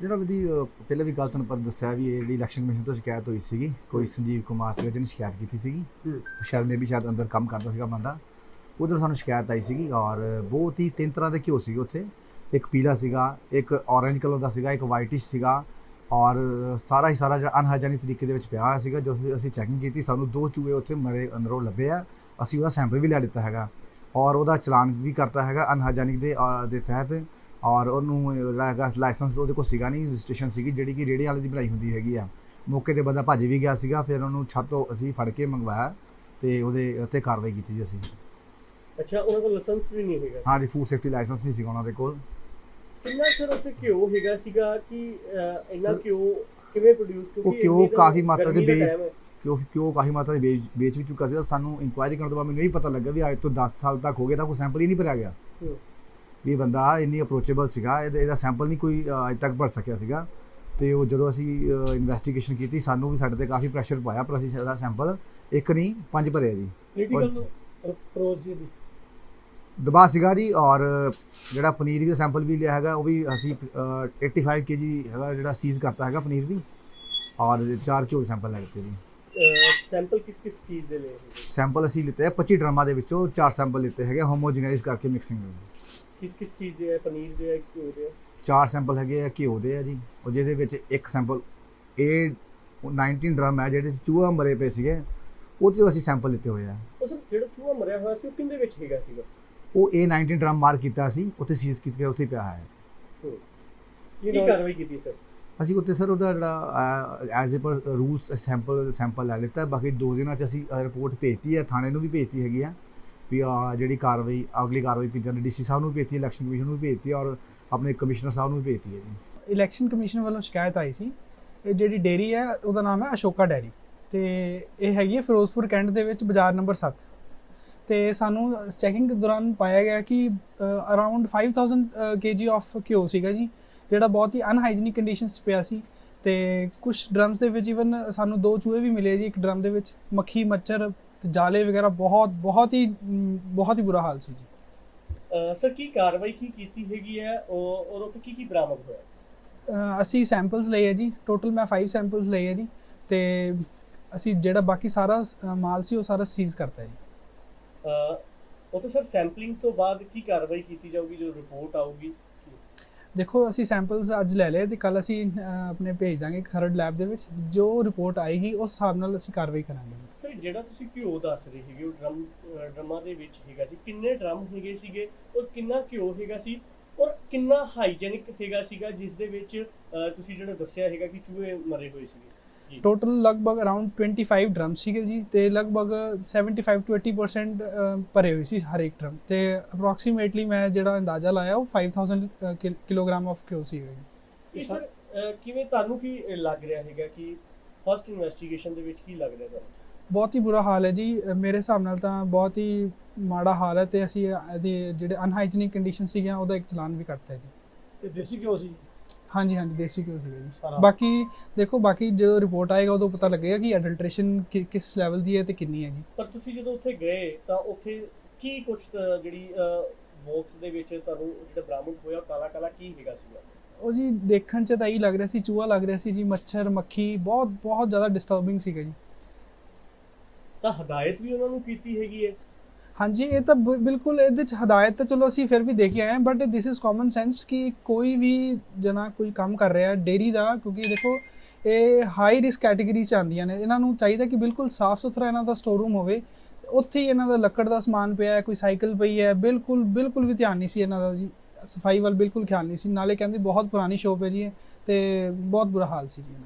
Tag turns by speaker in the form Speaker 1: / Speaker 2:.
Speaker 1: ਜਿਹੜਾ ਵੀ ਪਹਿਲਾਂ ਵੀ ਗੱਲ ਤੁਹਾਨੂੰ ਪਰ ਦੱਸਿਆ ਵੀ ਇਹ ਜਿਹੜੀ ਇਲੈਕਸ਼ਨ ਕਮਿਸ਼ਨ ਤੋਂ ਸ਼ਿਕਾਇਤ ਹੋਈ ਸੀਗੀ ਕੋਈ ਸੰਜੀਵ ਕੁਮਾਰ ਸੀਗਾ ਜਿਹਨੇ ਸ਼ਿਕਾਇਤ ਕੀਤੀ ਸੀਗੀ। ਸ਼ਾਇਦ ਮੇ ਵੀ ਸ਼ਾਇਦ ਅੰਦਰ ਕੰਮ ਕਰਦਾ ਸੀਗਾ ਬੰਦਾ। ਉਧਰ ਸਾਨੂੰ ਸ਼ਿਕਾਇਤ ਆਈ ਸੀਗੀ ਔਰ ਬਹੁਤ ਹੀ ਤਿੰਨ ਤਰ੍ਹਾਂ ਦੇ ਘਿਓ ਸੀਗੇ ਉੱਥੇ। ਇੱਕ ਪੀਲਾ ਸੀਗਾ ਇੱਕ ਔਰੇਂਜ ਕਲਰ ਦਾ ਸੀਗਾ ਇੱਕ ਵਾਈਟਿਸ਼ ਸੀਗਾ ਔਰ ਸਾਰਾ ਹੀ ਸਾਰਾ ਜਿਹੜਾ ਅਨਹਾਈਜੈਨਿਕ ਤਰੀਕੇ ਦੇ ਵਿੱਚ ਪਿਆ ਹੋਇਆ ਸੀਗਾ ਜੋ ਅਸੀਂ- ਚੈਕਿੰਗ ਕੀਤੀ ਸਾਨੂੰ ਦੋ ਚੂਹੇ ਉੱਥੇ ਮਰੇ ਅੰਦਰੋਂ ਲੱਭੇ ਆ। ਅਸੀਂ ਉਹਦਾ ਸੈਂਪਲ ਵੀ ਲੈ ਲਿੱਤਾ ਹੈਗਾ ਔਰ ਉਹਦਾ ਚਲਾਨ ਵੀ ਕਰਤਾ ਹੈਗਾ ਅਨਹਾਈਜੈਨਿਕ ਦੇ ਦੇ ਤਹਿਤ। ਔਰ ਉਹਨੂੰ ਲਾਇਸੈਂਸ ਉਹਦੇ ਕੋਲ ਸੀਗਾ ਨਹੀਂ ਰਜਿਸਟ੍ਰੇਸ਼ਨ ਸੀਗੀ ਜਿਹੜੀ ਕਿ ਰੇੜੇ ਵਾਲੇ ਦੀ ਬਣਾਈ ਹੁੰਦੀ ਹੈਗੀ ਆ। ਮੌਕੇ ਤੇ ਬੰਦਾ ਭੱਜ ਵੀ ਗਿਆ ਸੀਗਾ ਫਿਰ ਉਹਨੂੰ ਛੱਤ ਅਸੀਂ ਫੜ ਕੇ ਮੰਗਵਾਇਆ ਤੇ ਉਹਦੇ ਉੱਤੇ ਕਾਰਵਾਈ ਕੀਤੀ ਜੀ ਅਸੀਂ।
Speaker 2: ਅੱਛਾ ਉਹਨਾਂ ਕੋਲ ਲਾਇਸੈਂਸ ਵੀ ਨਹੀਂ ਹੈਗਾ?
Speaker 1: ਹਾਂ ਜੀ ਫੂਡ ਸੇਫਟੀ ਲਾਇਸੈਂਸ ਨਹੀਂ ਸੀਗਾ ਉਹਨਾਂ ਦੇ ਕੋਲ।
Speaker 2: ਕਿੰਨਾ ਸਰ ਉੱਥੇ ਘਿਓ ਹੈਗਾ ਸੀਗਾ ਕਿ ਇੰਨਾ ਘਿਓ ਕਿਵੇਂ ਪ੍ਰੋਡਿਊਸ
Speaker 1: ਉਹ ਘਿਓ ਕਾਫੀ ਮਾਤਰਾ 'ਚ ਵੇਚ- ਕਿਉਂ ਕਿਉਂ ਕਾਫੀ ਮਾਤਰਾ ਵਿੱਚ ਵੇਚ ਵੇਚ ਵੀ ਚੁੱਕਾ ਸੀ ਸਾਨੂੰ ਇਨਕੁਆਇਰੀ ਕਰਨ ਤੋਂ ਬਾਅਦ ਮੈਨੂੰ ਇਹ ਪਤਾ ਲੱਗਾ ਵੀ ਅੱਜ ਤੋਂ 10 ਸਾਲ ਤੱਕ ਹੋ ਗਿਆ ਤਾਂ ਕੋਈ ਸੈਂਪਲ ਹੀ ਨਹੀਂ ਭਰਿਆ ਗਿਆ।
Speaker 2: ਹੂੰ।
Speaker 1: ਵੀ ਬੰਦਾ ਇੰਨੀ ਅਪਰੋਚੇਬਲ ਸੀਗਾ ਇਹਦਾ ਸੈਂਪਲ ਨਹੀਂ ਕੋਈ ਅੱਜ ਤੱਕ ਭਰ ਸਕਿਆ ਸੀਗਾ। ਤੇ ਉਹ ਜਦੋਂ ਅਸੀਂ ਇਨਵੈਸਟੀਗੇਸ਼ਨ ਕੀਤੀ ਸਾਨੂੰ ਵੀ ਸਾਡੇ ਤੇ ਕਾਫੀ ਪ੍ਰੈਸ਼ਰ ਪਾਇਆ ਪਰ ਅਸੀਂ ਇਹਦਾ ਸੈਂਪਲ ਇੱਕ ਨਹੀਂ ਪੰਜ ਭਰਿਆ ਜੀ।
Speaker 2: ਪੋਲੀਟੀਕਲ ਅਪਰੋਚ ਦੀ?
Speaker 1: ਦਬਾਅ ਸੀਗਾ ਜੀ ਔਰ ਜਿਹੜਾ ਪਨੀਰ ਦਾ ਸੈਂਪਲ ਵੀ ਲਿਆ ਹੈਗਾ ਉਹ ਵੀ ਅਸੀਂ ਅਹ, 85 ਕੇਜੀ ਹੈਗਾ ਜਿਹੜਾ ਸੀਜ਼ ਕਰਤਾ ਹੈਗਾ ਪਨੀਰ ਵੀ ਔਰ 4 ਕਿਲੋ ਸੈਂਪਲ ਲੈ ਲਿੱਤੇ ਜੀ।
Speaker 2: ਸੈਂਪਲ ਕਿਸ ਕਿਸ ਚੀਜ਼ ਦੇ ਲਏ
Speaker 1: ਸੈਂਪਲ ਅਸੀਂ ਲਿੱਤੇ ਆ 25 ਡਰਮਾਂ ਦੇ ਵਿੱਚੋਂ 4 ਸੈਂਪਲ ਲਿੱਤੇ ਹੈਗੇ ਹੋਮੋਜੀਨਾਈਜ਼ ਕਰਕੇ ਮਿਕਸਿੰਗ
Speaker 2: ਕਿਸ ਕਿਸ ਚੀਜ਼ ਦੇ ਹੈ ਪਨੀਰ ਦੇ ਹੈ ਘਿਓ ਦੇ ਹੈ
Speaker 1: ਚਾਰ ਸੈਂਪਲ ਹੈਗੇ ਆ ਘਿਓ ਦੇ ਆ ਜੀ। ਉਹ ਜਿਹਦੇ ਵਿੱਚ ਇੱਕ ਸੈਂਪਲ ਇਹ 19 ਡਰਮ ਹੈ ਜਿਹੜੇ 'ਚ ਚੂਹਾ ਮਰੇ ਪਏ ਸੀਗੇ ਉਹ 'ਚੋਂ ਅਸੀਂ ਸੈਂਪਲ ਲਿੱਤੇ ਹੋਏ ਆ।
Speaker 2: ਉਹ ਸਰ ਜਿਹੜਾ ਚੂਹਾ ਮਰਿਆ ਹੋਇਆ ਸੀ ਉਹ ਕਿੰਦੇ ਵਿੱਚ ਹੈਗਾ ਸੀਗਾ?
Speaker 1: ਉਹ ਇਹ 19 ਡਰਮ ਮਾਰਕ ਕੀਤਾ ਸੀ ਉੱਥੇ ਸੀਜ਼ ਕੀਤੇ ਉੱਥੇ ਹੀ। ਪਿਆ ਹੈ
Speaker 2: ਕੀ ਕਾਰਵਾਈ ਕੀਤੀ ਸਰ?
Speaker 1: ਅਸੀਂ ਉੱਤੇ ਸਰ ਉਹਦਾ ਜਿਹੜਾ ਐਜ਼ ਅ ਪਰ ਰੂਲਸ ਸੈਂਪਲ ਸੈਂਪਲ ਲੈ ਲਿੱਤਾ। ਬਾਕੀ ਦੋ ਦਿਨਾਂ 'ਚ ਅਸੀਂ ਰਿਪੋਰਟ ਭੇਜਤੀ ਹੈ ਥਾਣੇ ਨੂੰ ਵੀ ਭੇਜਤੀ ਹੈਗੀ ਆ। ਵੀ ਆਹ ਜਿਹੜੀ ਕਾਰਵਾਈ, ਅਗਲੀ ਕਾਰਵਾਈ ਪਿੰਜਨ ਡੀਸੀ ਸਾਹਿਬ ਨੂੰ ਵੀ ਭੇਜਤੀ, ਇਲੈਕਸ਼ਨ ਕਮਿਸ਼ਨ ਨੂੰ ਭੇਜਤੀ ਔਰ ਆਪਣੇ ਕਮਿਸ਼ਨਰ ਸਾਹਿਬ ਨੂੰ ਵੀ ਭੇਜਤੀ ਹੈ ਜੀ।
Speaker 3: ਇਲੈਕਸ਼ਨ ਕਮਿਸ਼ਨ ਵੱਲੋਂ ਸ਼ਿਕਾਇਤ ਆਈ ਸੀ। ਇਹ ਜਿਹੜੀ ਡੇਰੀ ਹੈ, ਉਹਦਾ ਨਾਮ ਹੈ ਅਸ਼ੋਕਾ ਡੈਰੀ। ਤੇ ਇਹ ਹੈਗੀ ਹੈ ਫਿਰੋਜ਼ਪੁਰ ਕੈਂਟ ਦੇ ਵਿੱਚ ਬਾਜ਼ਾਰ ਨੰਬਰ 7 ਤੇ ਸਾਨੂੰ ਚੈਕਿੰਗ ਦੌਰਾਨ ਪਾਇਆ ਗਿਆ ਕਿ ਅਰਾਊਂਡ 5000 ਕੇਜੀ ਆਫ ਘਿਓ ਸੀਗਾ ਜੀ, ਜਿਹੜਾ ਬਹੁਤ ਹੀ ਅਨਹਾਈਜੀਨਿਕ ਕੰਡੀਸ਼ਨਸ 'ਚ ਪਿਆ ਸੀ। ਤੇ ਕੁਝ ਡਰਮਸ ਦੇ ਵਿੱਚ ਇਵਨ ਸਾਨੂੰ ਦੋ ਚੂਹੇ ਵੀ ਮਿਲੇ ਜੀ, ਇੱਕ ਡਰਮ ਦੇ ਵਿੱਚ, ਮੱਖੀ, ਮੱਛਰ ਤੇ ਜਾਲੇ ਵਗੈਰਾ ਬਹੁਤ ਬਹੁਤ ਹੀ ਬਹੁਤ ਹੀ ਬੁਰਾ ਹਾਲ ਸੀ ਜੀ।
Speaker 2: ਸਰ ਕੀ ਕਾਰਵਾਈ ਕੀ ਕੀਤੀ ਹੈਗੀ ਹੈ? ਔਰ ਉੱਥੇ ਕੀ ਕੀ ਬਰਾਮਦ ਹੋਇਆ?
Speaker 3: ਅਸੀਂ ਸੈਂਪਲਸ ਲਏ ਹੈ ਜੀ। ਟੋਟਲ ਮੈਂ 5 ਸੈਂਪਲਸ ਲਏ ਹੈ ਜੀ। ਤੇ ਅਸੀਂ ਜਿਹੜਾ ਬਾਕੀ ਸਾਰਾ ਮਾਲ ਸੀ ਉਹ ਸਾਰਾ ਸੀਜ਼ ਕਰਤਾ ਜੀ।
Speaker 2: ਉਹ ਤਾਂ ਸਰ ਸੈਂਪਲਿੰਗ ਤੋਂ ਬਾਅਦ ਕੀ ਕਾਰਵਾਈ ਕੀਤੀ ਜਾਊਗੀ? ਜਦੋਂ ਰਿਪੋਰਟ ਆਊਗੀ?
Speaker 3: ਦੇਖੋ, ਅਸੀਂ ਸੈਂਪਲਸ ਅੱਜ ਲੈ ਲਏ ਤੇ ਕੱਲ ਅਸੀਂ ਆਪਣੇ ਭੇਜ ਦਾਂਗੇ ਖਰੜ ਲੈਬ ਦੇ ਵਿੱਚ। ਜੋ ਰਿਪੋਰਟ ਆਏਗੀ, ਉਸ ਹਿਸਾਬ ਨਾਲ ਅਸੀਂ ਕਾਰਵਾਈ ਕਰਾਂਗੇ। ਜੀ।
Speaker 2: ਸਰ ਜਿਹੜਾ ਤੁਸੀਂ ਘਿਓ ਦੱਸ ਰਹੇ ਹੈਗੇ, ਉਹ ਡਰਮ ਡਰਮਾਂ ਦੇ ਵਿੱਚ ਹੈਗਾ ਸੀ। ਕਿੰਨੇ ਡਰਮ ਹੈਗੇ ਸੀਗੇ ਔਰ ਕਿੰਨਾ ਘਿਓ ਹੈਗਾ ਸੀ ਔਰ ਕਿੰਨਾ ਹਾਈਜੈਨਿਕ ਹੈਗਾ ਸੀਗਾ, ਜਿਸ ਦੇ ਵਿੱਚ ਤੁਸੀਂ ਜਿਹੜਾ ਦੱਸਿਆ ਹੈਗਾ ਕਿ ਚੂਹੇ ਮਰੇ ਹੋਏ ਸੀਗੇ।
Speaker 3: ਟੋਟਲ ਲਗਭਗ ਅਰਾਊਂਡ 25 ਡਰਮ ਸੀਗੇ ਜੀ ਤੇ ਲਗਭਗ 75 ਤੋਂ 80% ਅ, ਭਰੇ ਹੋਏ ਸੀ ਹਰ ਇੱਕ ਡਰਮ ਤੇ ਅਪਰੋਕਸੀਮੇਟਲੀ ਮੈਂ ਜਿਹੜਾ ਅੰਦਾਜ਼ਾ ਲਾਇਆ ਉਹ 5000 ਅ, ਕਿਲ- ਕਿਲੋਗ੍ਰਾਮ ਆਫ ਸੀਗਾ ਜੀ।
Speaker 2: ਇਹ ਸਰ ਕਿਵੇਂ ਤੁਹਾਨੂੰ ਕੀ ਲੱਗ ਰਿਹਾ ਹੈਗਾ ਕਿ ਫਸਟ ਇਨਵੈਸਟੀਗੇਸ਼ਨ ਦੇ ਵਿੱਚ ਕੀ ਲੱਗ ਰਿਹਾ ਤੁਹਾਨੂੰ?
Speaker 3: ਬਹੁਤ ਹੀ ਬੁਰਾ ਹਾਲ ਹੈ ਜੀ। ਮੇਰੇ ਹਿਸਾਬ ਨਾਲ ਤਾਂ ਬਹੁਤ ਹੀ ਮਾੜਾ ਹਾਲ ਹੈ ਤੇ ਅਸੀਂ ਇਹਦੇ ਜਿਹੜੇ ਅਨਹਾਈਜੀਨਿਕ ਕੰਡੀਸ਼ਨ ਸੀਗੀਆਂ ਉਹਦਾ ਇੱਕ ਚਲਾਨ ਵੀ ਕੱਟਤਾ ਹੈ ਜੀ।
Speaker 2: ਇਹ ਦੇਸੀ ਘਿਓ ਸੀ?
Speaker 3: ਹਾਂਜੀ ਹਾਂਜੀ ਦੇਸੀ ਘਿਓ ਸੀਗਾ ਜੀ। ਬਾਕੀ ਦੇਖੋ ਬਾਕੀ ਜਦੋਂ ਰਿਪੋਰਟ ਆਏਗਾ ਉਦੋਂ ਪਤਾ ਲੱਗੇਗਾ ਕਿ ਅਡਲਟ੍ਰੇਸ਼ਨ ਕਿਸ ਲੈਵਲ ਦੀ ਹੈ ਤੇ ਕਿੰਨੀ ਹੈ ਜੀ।
Speaker 2: ਪਰ ਤੁਸੀਂ ਜਦੋਂ ਉੱਥੇ ਗਏ ਤਾਂ ਉੱਥੇ ਕੀ ਕੁਝ ਜਿਹੜੀ ਬਾਕਸ ਦੇ ਵਿੱਚ ਤੁਹਾਨੂੰ ਜਿਹੜਾ ਬਰਾਮਦ ਹੋਇਆ ਕਾਲਾ ਕਾਲਾ ਕੀ ਹੈਗਾ ਸੀਗਾ?
Speaker 3: ਉਹ ਜੀ ਦੇਖਣ ਚ ਤਾਂ ਇਹੀ ਲੱਗ ਰਿਹਾ ਸੀ ਚੂਹਾ ਲੱਗ ਰਿਹਾ ਸੀ ਜੀ ਮੱਛਰ ਮੱਖੀ ਬਹੁਤ ਬਹੁਤ ਜ਼ਿਆਦਾ ਡਿਸਟਰਬਿੰਗ ਸੀਗਾ ਜੀ।
Speaker 2: ਤਾਂ ਹਦਾਇਤ ਵੀ ਉਹਨਾਂ ਨੂੰ ਕੀਤੀ ਹੈਗੀ ਹੈ?
Speaker 3: ਹਾਂਜੀ, ਇਹ ਤਾਂ ਬ- ਬਿਲਕੁਲ ਇਹਦੇ ਚ ਹਦਾਇਤ ਤਾਂ ਚਲੋ ਅਸੀਂ ਫਿਰ ਵੀ ਦੇਖ ਆਏ ਹਾਂ but this is common sense ਕਿ ਕੋਈ ਵੀ ਜਨਾ ਕੋਈ ਕੰਮ ਕਰ ਰਿਹਾ ਡੇਰੀ ਦਾ, ਕਿਉਂਕਿ ਦੇਖੋ ਇਹ ਹਾਈ ਰਿਸਕ ਕੈਟਾਗਰੀ ਚ ਆਉਂਦੀਆਂ ਨੇ। ਇਹਨਾਂ ਨੂੰ ਚਾਹੀਦਾ ਕਿ ਬਿਲਕੁਲ ਸਾਫ਼ ਸੁਥਰਾ ਇਹਨਾਂ ਦਾ ਸਟੋਰ ਰੂਮ ਹੋਵੇ। ਉੱਥੇ ਹੀ ਇਹਨਾਂ ਦਾ ਲੱਕੜ ਦਾ ਸਮਾਨ ਪਿਆ ਹੈ, ਕੋਈ ਸਾਈਕਲ ਪਈ ਹੈ, ਬਿਲਕੁਲ ਬਿਲਕੁਲ ਵੀ ਧਿਆਨ ਨਹੀਂ ਸੀ ਇਹਨਾਂ ਦਾ ਜੀ। ਸਫ਼ਾਈ ਵੱਲ ਬਿਲਕੁਲ ਖਿਆਲ ਨਹੀਂ ਸੀ। ਨਾਲੇ ਕਹਿੰਦੇ ਬਹੁਤ ਪੁਰਾਣੀ ਸ਼ੋਪ ਹੈ ਜੀ ਇਹ, ਤੇ ਬਹੁਤ ਬੁਰਾ ਹਾਲ ਸੀ ਜੀ ਇਹਨਾਂ ਦਾ।